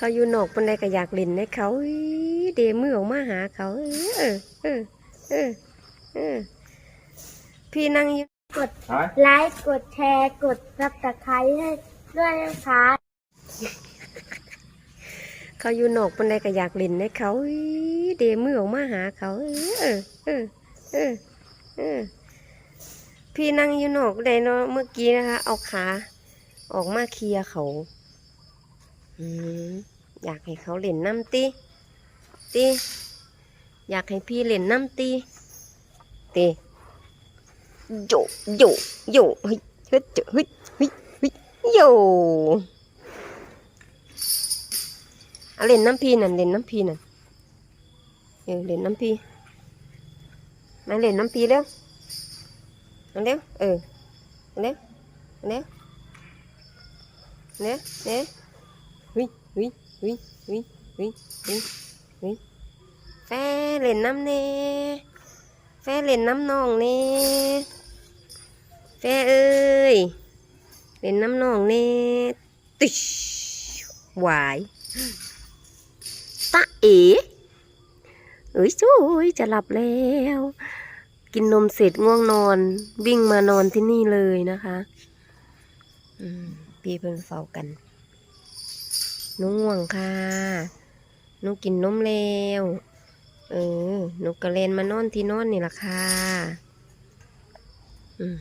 เขาอยู่นอกปันใดก็อยากเล่นในเขาเดมือออกมาหาเขา เออเออเออเออพี่นั่งอยู่กดไลค์กดแชร์กดซับสไครต์ให้ด้วยนะคะเขาอยู่นอกปันใดก็อยากเล่นในเขาเดมือออกมาหาเขา เออเออเออเออพี่นั่งอยู่นอกได้เนาะเมื่อกี้นะคะ เอาขาออกมาเคลียเขา อยากให้เขาเล่นน้ำตีตีอยากให้พี่เล่นน้ำตีตีโยโยโยเฮ้ยเฮ้ยเฮ้ยเฮ้ยเฮ้ยโยเอาเล่นน้ำพี่นั่นเล่นน้ำพี่นั่นเออเล่นน้ำพี่มาเล่นน้ำพี่เร็วเอาเร็วเออเอาเร็วเอาเร็ว เนี่ยเนี่ยวิวิวิวิวิวิวิแฟเล่นน้ำเน่แฟเล่นน้ำน้องเน่แฟเอ้ยเล่นน้ำน้องเน่ติชหวายตาเอ๋เอ้ยช่วยจะหลับแล้ว กินนมเสร็จง่วงนอน วิ่งมานอนที่นี่เลยนะคะ อืม พี่เพิ่งเฝ้ากัน หนูง่วงค่ะหนูกินนมแล้วเออหนูกระเลนมานอนที่นอนนี่ล่ะค่ะอืม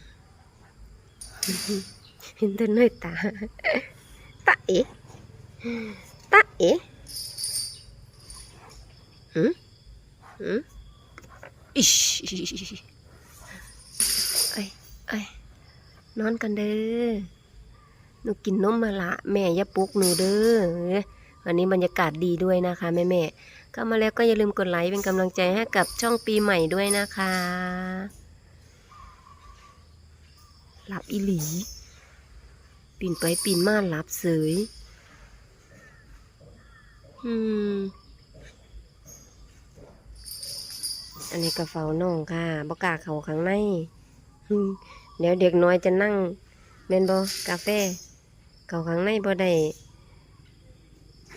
เห็นแต่น้อยตาตาเอ๋ตาเอ๋หืมหืมอิชไอ้ไอ้นอนกันเด้อ หนูกินนมมาละแม่อย่าปลุกหนูเด้อวันนี้บรรยากาศดีด้วยนะคะแม่แม่ๆเข้ามาแล้วก็อย่าลืมกดไลค์เป็นกำลังใจให้กับช่องปีใหม่ด้วยนะคะหลับอีหลีปีนไปปีนมาหลับเสยอืมอันนี้กระเฝ้าน้องค่ะบกล้าเขาข้างในเดี๋ยวเด็กน้อยจะนั่งแม่นบอกาแฟ เขาข้างในบ่ได้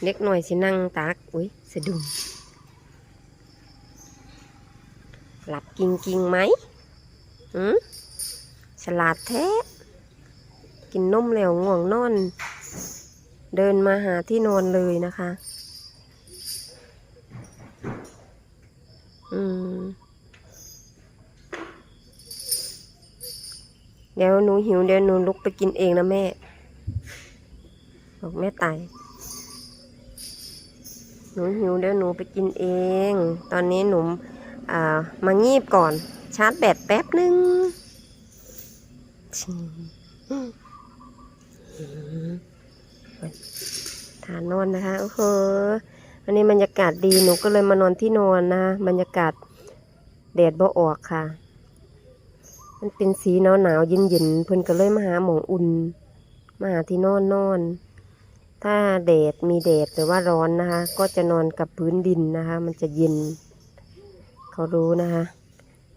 เล็กหน่อยสินั่งตักอุ้ยสะดุ้งหลับกิงกิงไหมหืมฉลาดแท้ กินนมแล้วง่วงนอน เดินมาหาที่นอนเลยนะคะ อืม เดี๋ยวหนูหิวเดี๋ยวหนูลุกไปกินเองนะแม่ บอกแม่ตายหนูหิวเดี๋ยวหนูไปกินเอง ตอนนี้หนูอ่ามางีบก่อน ชาร์จแบตแป๊บนึงชิทานนอนนะคะโอ้โหวันนี้บรรยากาศดีหนูก็เลยมานอนที่นอนนะบรรยากาศแดดบ่ออกค่ะ มันเป็นสีหนาวหนาวเย็นเย็นๆเพิ่นก็เลยมาหาหมองอุ่น มาหาที่นอนนอน ถ้าแดดมีแดดหรือว่าร้อนนะคะ ก็จะนอนกับพื้นดินนะคะ มันจะเย็น เขารู้นะคะ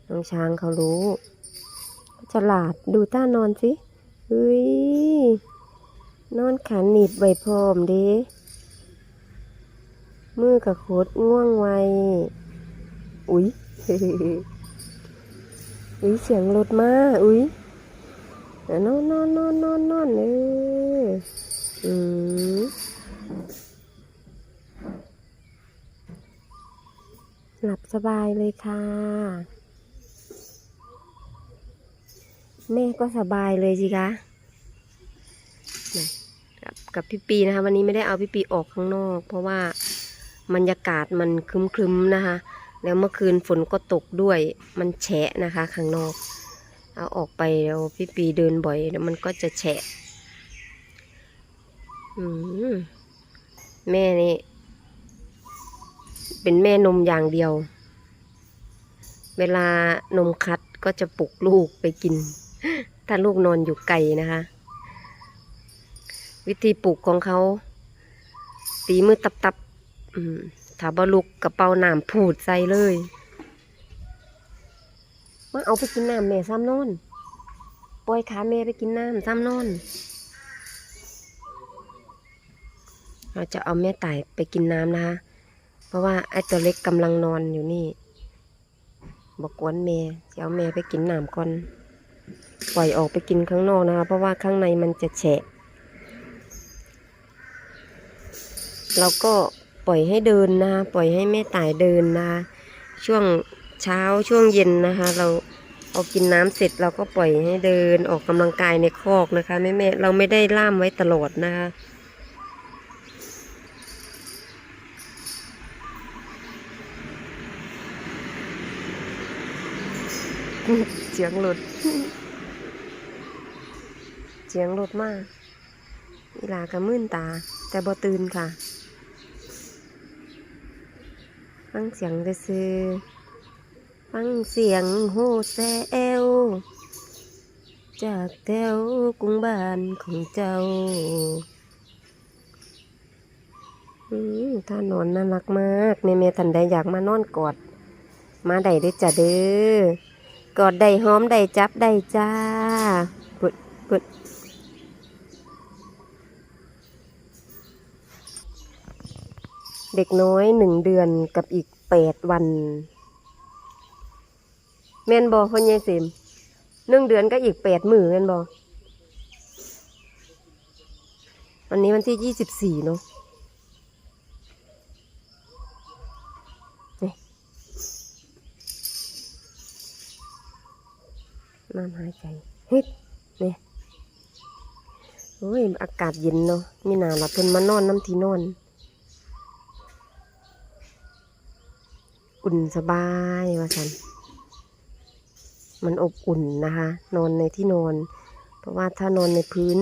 น้องช้างเขารู้ฉลาดดูท่านอนสิเฮ้ยนอนขาหนีบไว้พรอมด้มือกับโคดง่วงไวอุ๊ยอุ้ยเสียงรถมา อุ้ยนอนนอนนอนนอน สบายเลยค่ะ แม่ก็สบายเลยสิคะนะกับกับพี่ปีนะคะ วันนี้ไม่ได้เอาพี่ปีออกข้างนอก เพราะว่าบรรยากาศมันครึมๆนะคะ แล้วเมื่อคืนฝนก็ตกด้วยมันแฉะนะคะ ข้างนอก เอาออกไปแล้วพี่ปีเดินบ่อยแล้วมันก็จะแฉะแม่นี่เป็นแม่นมอย่างเดียว เวลานมคัดก็จะปลุกลูกไปกิน ถ้าลูกนอนอยู่ไกลนะคะ วิธีปลุกของเขา ตีมือตับๆอืมถ้าบลุกกระเป๋าน้ำผูดใส่เลยมาเอาไปกินน้ำแม่ซ้ำนอนปล่อยขาแม่ไปกินน้ำซ้ำนอน เราจะเอาแม่ไต่ไปกินน้ำนะคะ เพราะว่าไอ้ตัวเล็กกำลังนอนอยู่นี่ บกวนเมย์จะเอาเมย์ไปกินน้ำก่อน ปล่อยออกไปกินข้างนอกนะคะ เพราะว่าข้างในมันจะแฉะ เราก็ปล่อยให้เดินนะคะ ปล่อยให้แม่ต่ายเดินนะคะ ช่วงเช้าช่วงเย็นนะคะ เราเอากินน้ำเสร็จเราก็ปล่อยให้เดินออกกำลังกายในคอกนะคะแม่แม่เราไม่ได้ล่ามไว้ตลอดนะคะ เสียงหลุด เสียงหลุดมากอีหลากระมื่นตา แต่บ่ตื่นค่ะ ฟังเสียงจะซือฟังเสียงโฮแซวจากแถวกรุงบ้านของเจ้าท่านอนน่ารักมากเมเมทันใดอยากมานอนกอด มาได้ด้จ้ะเด้อ กอดได้หอมได้จับได้จ้าปุดปุดเด็กน้อยหนึ่งเดือนกับอีกแปดวัน แม่นบอพ่อใหญ่สิมหนึ่งเดือนก็อีกแปดมือแม่นบอวันนี้วันที่ยี่สิบสี่เนาะ น้ำหายใจเฮ็ดนี่ยโอ้ยอากาศเย็นเนาะมีหนาละเพิ่นมานอนน้ำที่นอน อุ่นสบายว่าสันมันอบอุ่นนะคะ นอนในที่นอน เพราะว่าถ้านอนในพื้น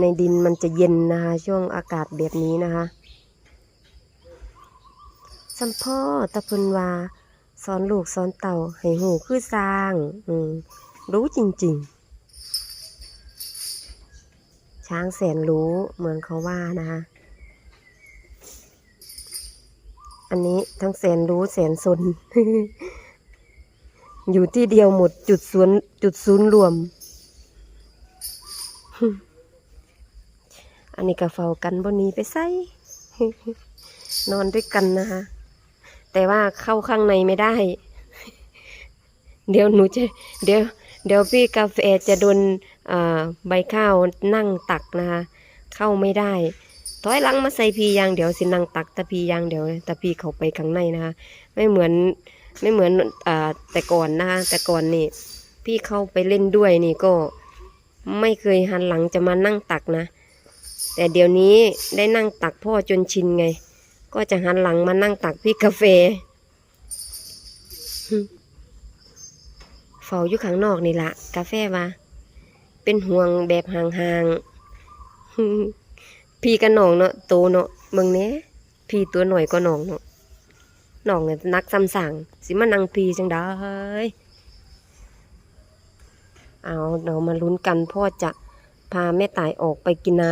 ในดินมันจะเย็นนะคะ ช่วงอากาศแบบนี้นะคะสัมพ่อตะพนวาสอนลูกสอนเต่าให้หูคือสร้าง อืม รู้จริง ๆ ช้างแสนรู้เหมือนเขาว่านะคะอันนี้ทั้งแสนรู้แสนสน อยู่ที่เดียวหมดจุดศูนย์จุดศูนย์รวม อันนี้ก็เฝ้ากันบนนี้ไปใส่นอนด้วยกันนะคะ แต่ว่าเข้าข้างในไม่ได้ เดี๋ยวหนูจะ เดี๋ยว เดี๋ยวพี่กาแฟจะโดนใบข้าวนั่งตักนะคะ เข้าไม่ได้ ถอยหลังมาใส่พียางเดี๋ยวสินั่งตักตะพียางเดี๋ยวตะพีเขาไปข้างในนะคะ ไม่เหมือนไม่เหมือนอแต่ก่อนนะคะแต่ก่อนนี่ พี่เข้าไปเล่นด้วยนี่ก็ไม่เคยหันหลังจะมานั่งตักนะ แต่เดี๋ยวนี้ได้นั่งตักพ่อจนชินไง ก็จะหันหลังมานั่งตักพี่กาแฟ ฝ้าอยู่ข้างนอกนี่ละกาแฟว่าเป็นห่วงแบบห่างๆพี่กับน้องเนาะโตเนาะเบิ่งแหน่พี่ตัวหน่อยก็น้องเนาะน้องเนี่ยนักซ้ำสั่งสิมานั่งพี่จังได้เอาเรามาลุ้นกันพ่อจะพาแม่ตายออกไปกินน้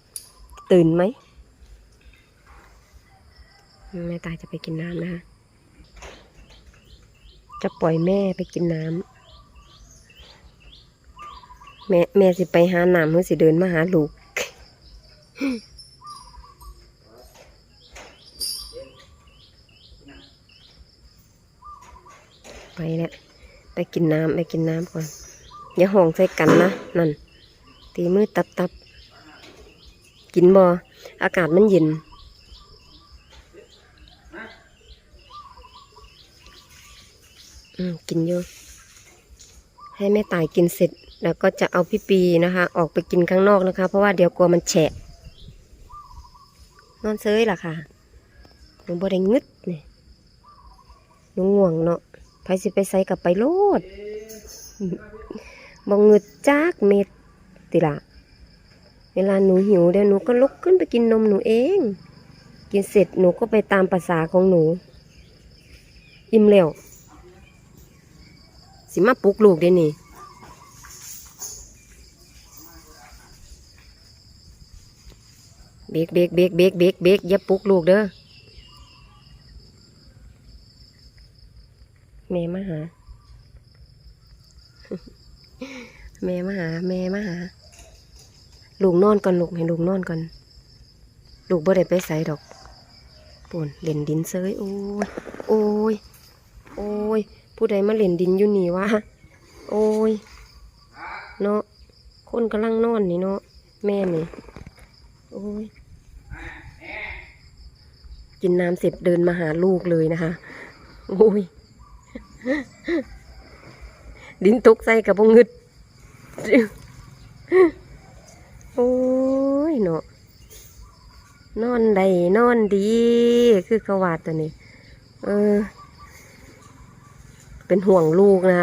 ำตื่นไหมแม่ตายจะไปกินน้ำนะคะ จะปล่อยแม่ไปกินน้ำแม่แม่สิไปหาน้ำหรือสิเดินมาหาลูก ไปแล้วไปกินน้ำไปกินน้ำก่อน อย่าห้องใส่กันนะ นั่น ตีมือตับตับกินบออากาศมันเย็น อืม กินเยอะ ให้แม่ตายกินเสร็จ แล้วก็จะเอาพี่ปีนะคะ ออกไปกินข้างนอกนะคะ เพราะว่าเดี๋ยวกลัวมันแฉะ นอนเซยล่ะค่ะหนูบ่ได้งึดเนี่ยหนูง่วงเนาะไผสิไปใส่กับไปโลดบ่งึดจากเม็ดติละเวลาหนูหิวเดี๋ยวหนูก็ลุกขึ้นไปกินนมหนูเอง กินเสร็จหนูก็ไปตามภาษาของหนู อิ่มแล้ว สิมาปลุกลูกเดี๋ยนี้เบกเบกเบกเบกเบกเบกอย่าปลุกลูกเด้อแม่มาหาแม่มาหาแม่มาหาลูกนอนก่อนลูกให้ลูกนอนก่อนลูกบ่ได้ไปใส่ดอกปุ่นเล่นดินเซยโอ้ยโอ้ยโอ้ย ผู้ใดมาเล่นดินอยู่นี่วะโอ้ย เนาะคนกำลังนอนนี่เนาะแม่นี่ โอ้ย กินน้ำเสร็จเดินมาหาลูกเลยนะคะ โอ้ย ดินตกใส่กับบงึด โอ้ยเนาะนอนใดนอนดี คือขวาดตัวนี้ เออ เป็นห่วงลูกนะ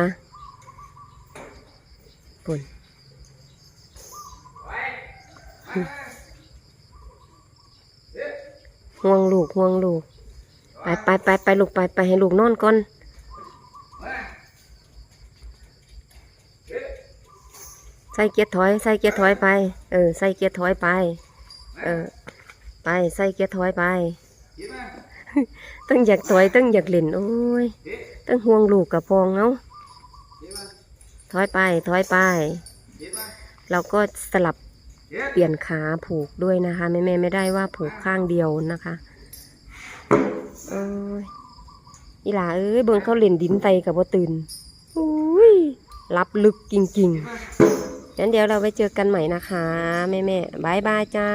ปุ่นห่วงลูกห่วงลูก ไปไปไปไปลูกไปไปให้ลูกนอนก่อนใส่เกียร์ถอยใส่เกียร์ถอยไป เออใส่เกียร์ถอยไป เออ ไปใส่เกียร์ถอยไปตั้งอยากถอยตั้งอยากเล่นโอ้ย ตั้งห่วงลูกกับพองเนาะถอยไปถอยไปเราก็สลับเปลี่ยนขาผูกด้วยนะคะแม่แม่ไม่ได้ว่าผูกข้างเดียวนะคะอ้ยอีหลาเอ้ยเบิ่งเขาเล่นดินไตกับว่าตื่นอุ้ยรับลึกจริงๆงั้นเดี๋ยวเราไปเจอกันใหม่นะคะ แม่แม่บายบายจ้า